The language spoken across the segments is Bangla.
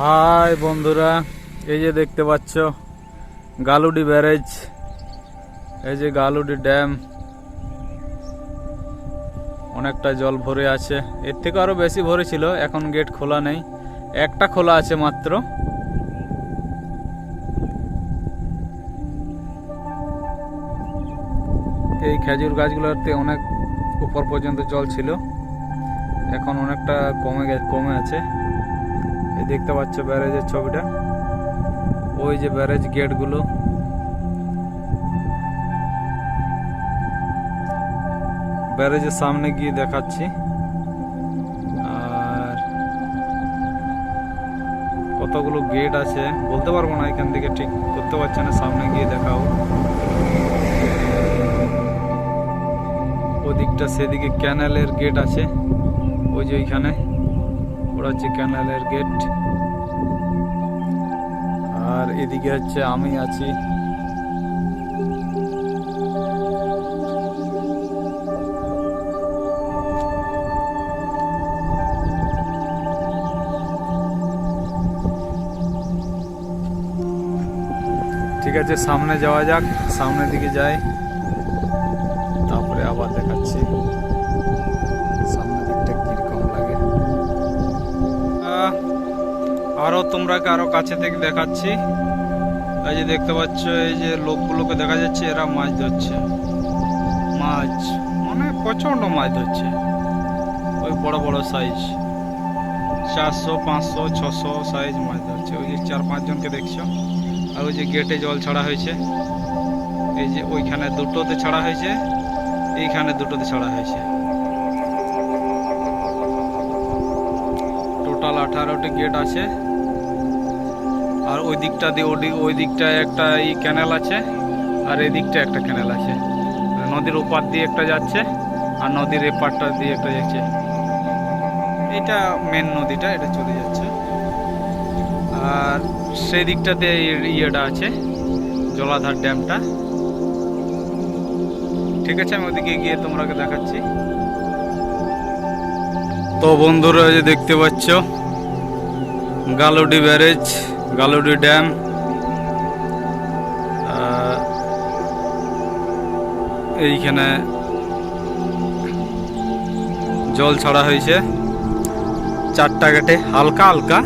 হাই বন্ধুরা, এই যে দেখতে পাচ্ছ, গালুডি ব্যারেজ। এই যে গালুডি ড্যাম। অনেকটা জল ভরে আছে। এর থেকে আরও বেশি ভরে ছিল, এখন গেট খোলা নেই। একটা খোলা আছে মাত্র। এই খেজুর গাছগুলোতে অনেক উপর পর্যন্ত জল ছিল। এখন অনেকটা কমে কমে আছে। দেখতে পাচ্ছ ব্যারেজের ছবিটা? ওই যে ব্যারেজ গেটগুলো। ব্যারেজের সামনে গিয়ে দেখাচ্ছি। আর কতগুলো গেট আছে, বলতে পারব না এখান থেকে ঠিক, করতে পারছে না, সামনে গিয়ে দেখাও ওদিকটা সেদিকে ক্যানেলের গেট আছে, ওই যে ওইখানে। ওটা হচ্ছে ক্যানেলের গেট। আর এদিকে হচ্ছে আমি আছি। ঠিক আছে সামনে যাওয়া যাক সামনের দিকে যাই। আরও তোমরাকে আরও কাছে থেকে দেখাচ্ছি? এই যে দেখতে পাচ্ছ, এই যে লোকগুলোকে দেখা যাচ্ছে, এরা মাছ ধরছে। মাছ মানে প্রচণ্ড মাছ ধরছে। ওই বড় বড় সাইজ চারশো, পাঁচশো, ছশো সাইজ মাছ ধরছে। ওই যে চার পাঁচজনকে দেখছ? আর ওই যে গেটে জল ছাড়া হয়েছে। এই যে ওইখানে দুটোতে ছাড়া হয়েছে, এইখানে দুটোতে ছাড়া হয়েছে। টোটাল আঠারোটি গেট আছে। আর ওই দিকটা দিয়ে ওই ওই দিকটায় একটা এই ক্যানেল আছে, আর এই দিকটা একটা ক্যানেল আছে। নদীর ওপার দিয়ে একটা যাচ্ছে, আর নদীর এপারটা দিয়ে একটা যাচ্ছে। এটা মেন নদীটা, এটা চলে যাচ্ছে। আর সেই দিকটাতে ইয়েটা আছে, জলাধার ড্যামটা। ঠিক আছে, আমি ওদিকে গিয়ে তোমরাকে দেখাচ্ছি। তো বন্ধুরা যে দেখতে পাচ্ছ, গালুডি ব্যারেজ। গালুডি ড্যাম এইখানে জল ছাড়া হয়েছে। চারটা গেটে হালকা হালকা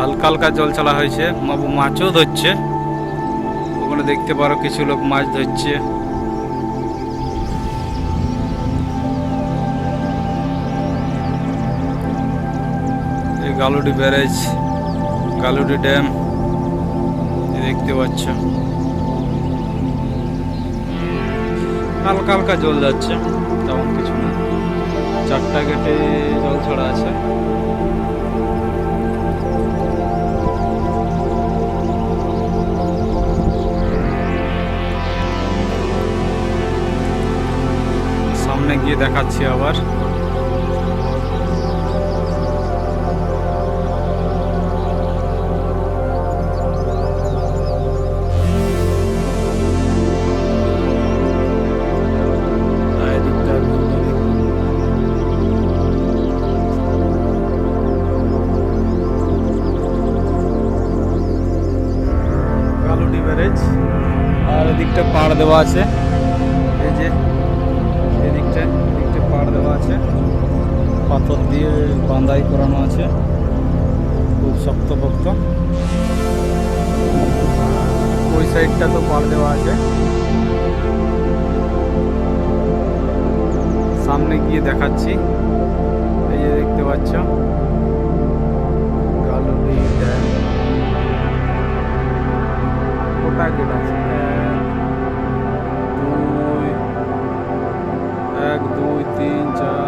হালকা হালকা জল ছাড়া হয়েছে। মাছও ধরছে। ওখানে দেখতে পারো কিছু লোক মাছ ধরছে। গালুডি ব্যারেজ। গালুডি ড্যাম। দেখতে পাচ্ছ। হালকা হালকা জল যাচ্ছে, তেমন কিছু না। চারটা গেটে জল ছড়া আছে। সামনে গিয়ে দেখাচ্ছি আবার। দেওয়া আছে। এই যে, এদিকটা এদিকটা পাড় দেওয়া আছে। পাথর দিয়ে বাঁধাই করানো আছে। খুব পক্ত ওই সাইডটা তো পাড় দেওয়া আছে। সামনে গিয়ে দেখাচ্ছি। এই যে দেখতে পাচ্ছ। গালুডি ড্যাম। গোটা গেট আছে। তিন চার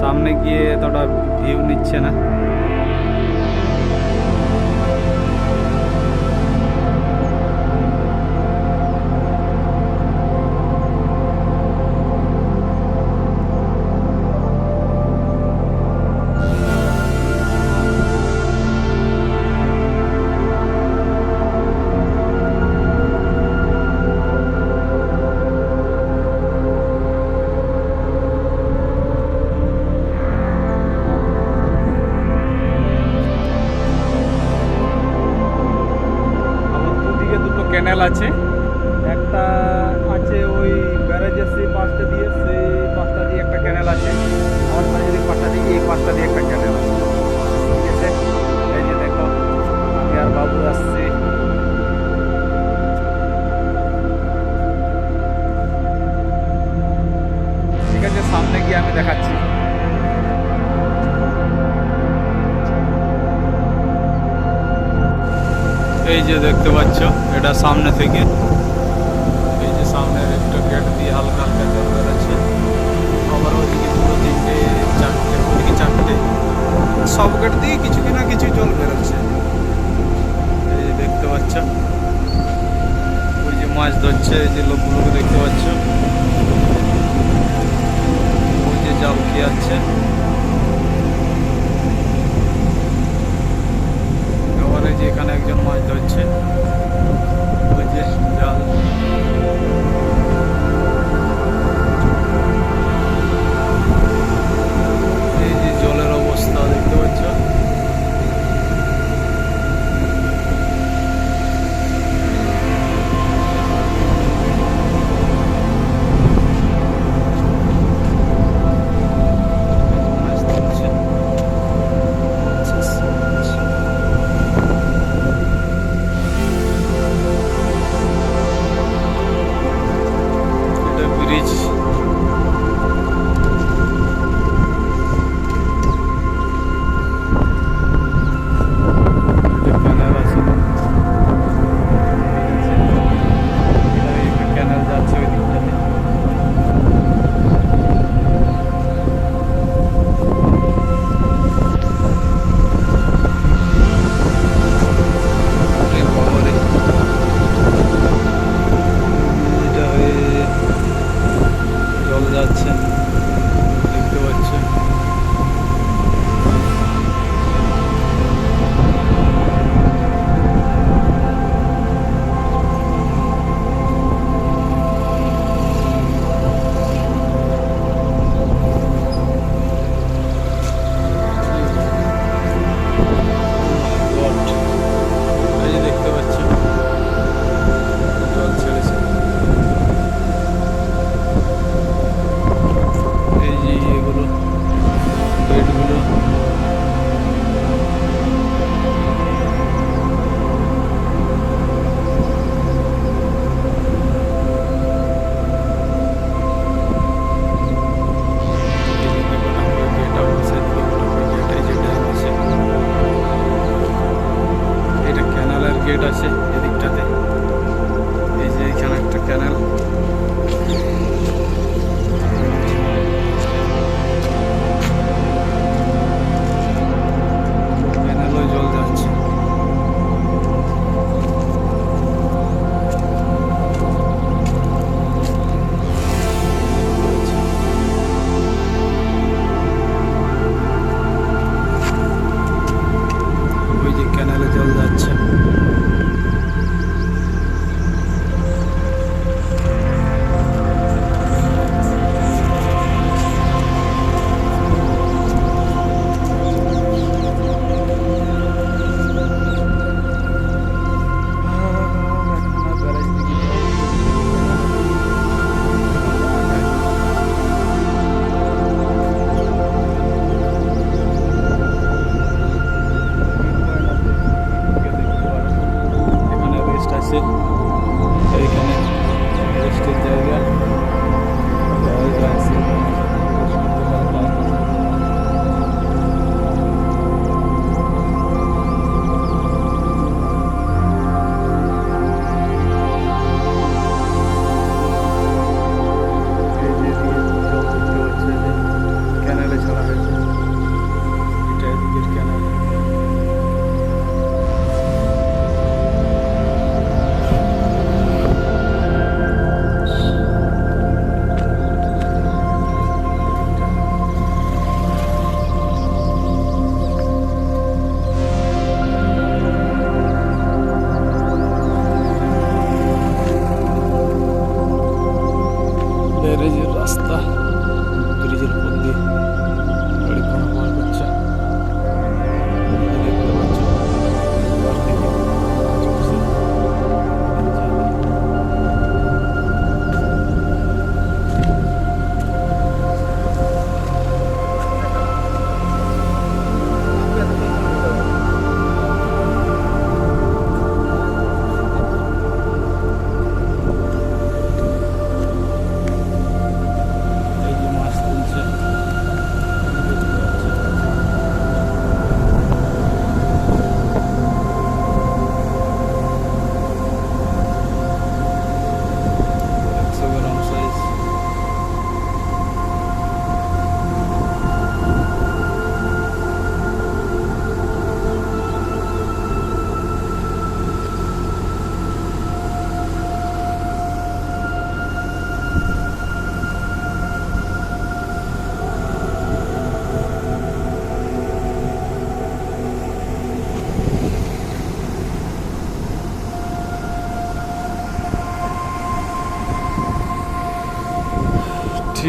সামনে গিয়ে এতটা ভিউ নিচ্ছে না। ক্যানেল আছে। এটা সামনে থেকে। এই যে সামনের একটা গেট দিয়ে হালকা হালকা জল বেরোচ্ছে। আবার ওইদিকে দুটো তিনটে চারটে ওইদিকে চারটে। সব গেট দিয়ে কিছু না কিছু জল বেরোচ্ছে। এই যে দেখতে পাচ্ছ। ওই যে মাছ ধরছে, এই যে লোকগুলোকে দেখতে পাচ্ছ। ওই যে জাল কি আছে যে এখানে একজন মাছ ধরছে। ওই যে জাল।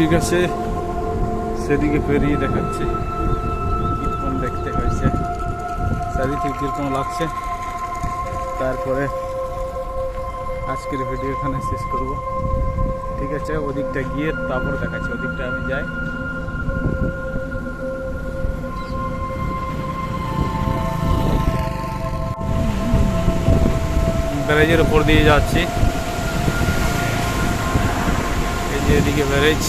ঠিক আছে। সেদিকে পেরিয়ে দেখাচ্ছি। কীরকম দেখতে হয়েছে। চারিদিকে কীরকম লাগছে। তারপরে আজকের ভিডিও এখানে শেষ করব। ঠিক আছে, ওদিকটা গিয়ে তারপর দেখাচ্ছি। ওদিকটা আমি যাই। ব্যারেজের উপর দিয়ে যাচ্ছি। এই যে এদিকে ব্যারেজ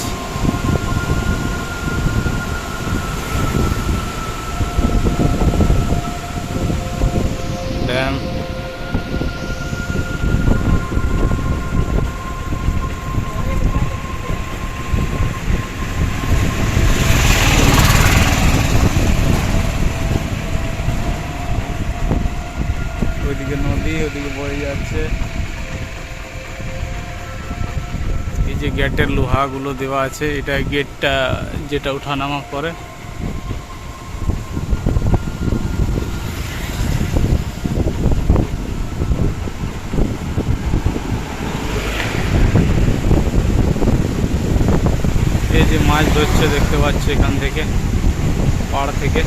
ড্যাম ওইদিকে নদী ওইদিকে বয়ে যাচ্ছে এই যে গেটের লোহাগুলো দেওয়া আছে। এটা গেটটা যেটা ওঠানামা করে এই যে মাছ ধরছে দেখতে পাচ্ছি এখান থেকে, পাড় থেকে।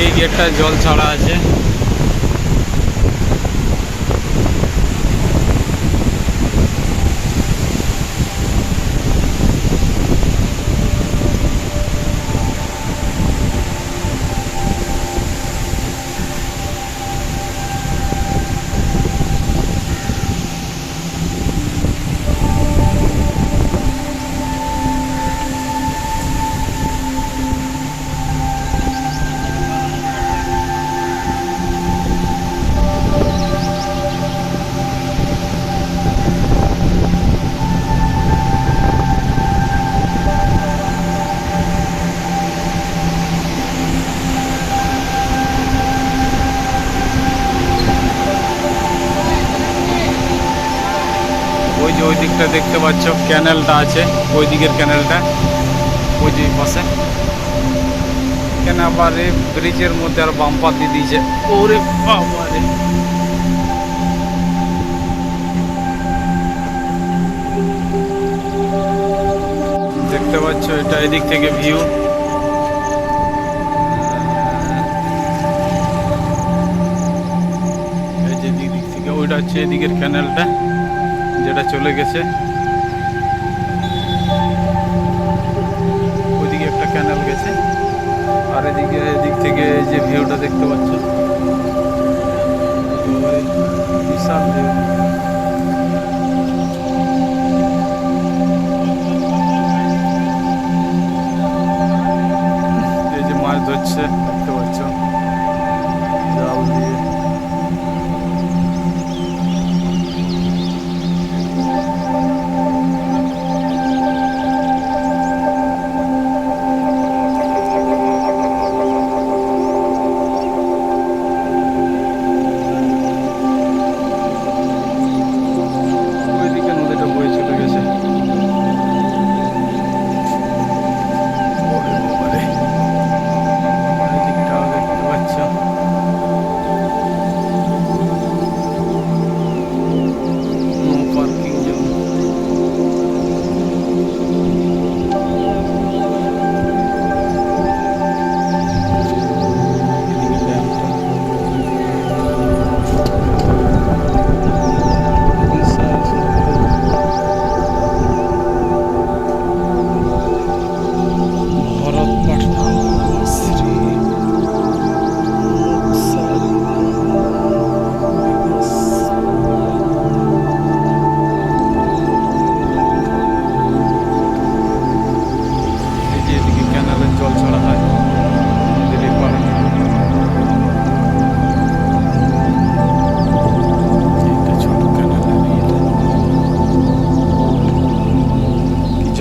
এই গেটটা জল ছাড়া আছে। ওই যে ওই দিকটা দেখতে পাচ্ছ, ক্যানেলটা আছে, ওই দিকের ক্যানেলটা। ওই যে পাশে। কেন আবার এই ব্রিজের মধ্যে আর বাম্পার দিয়ে দিয়েছে। ওরে বাবা রে দেখতে পাচ্ছ, এটা এদিক থেকে ভিউ এই যে দিক দিক থেকে, ওইটা হচ্ছে এদিকের ক্যানেলটা। যেটা চলে গেছে। ওইদিকে একটা ক্যানেল গেছে। আর এদিকে এদিক থেকে যে ভিউটা দেখতে পাচ্ছ বিশাল ভিউ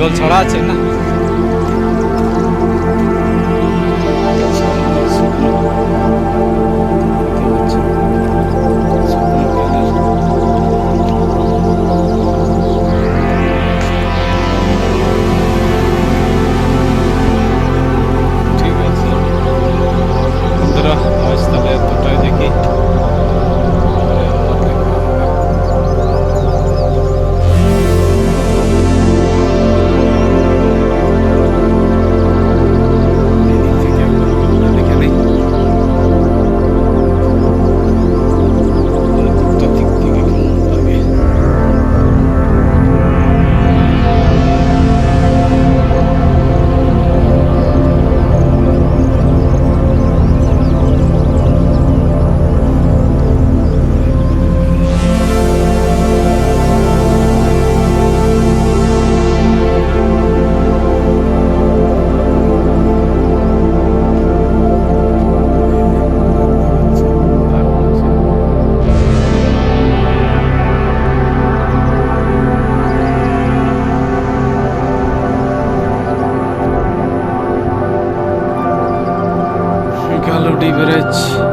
জল ছড়া আছে? Bridge.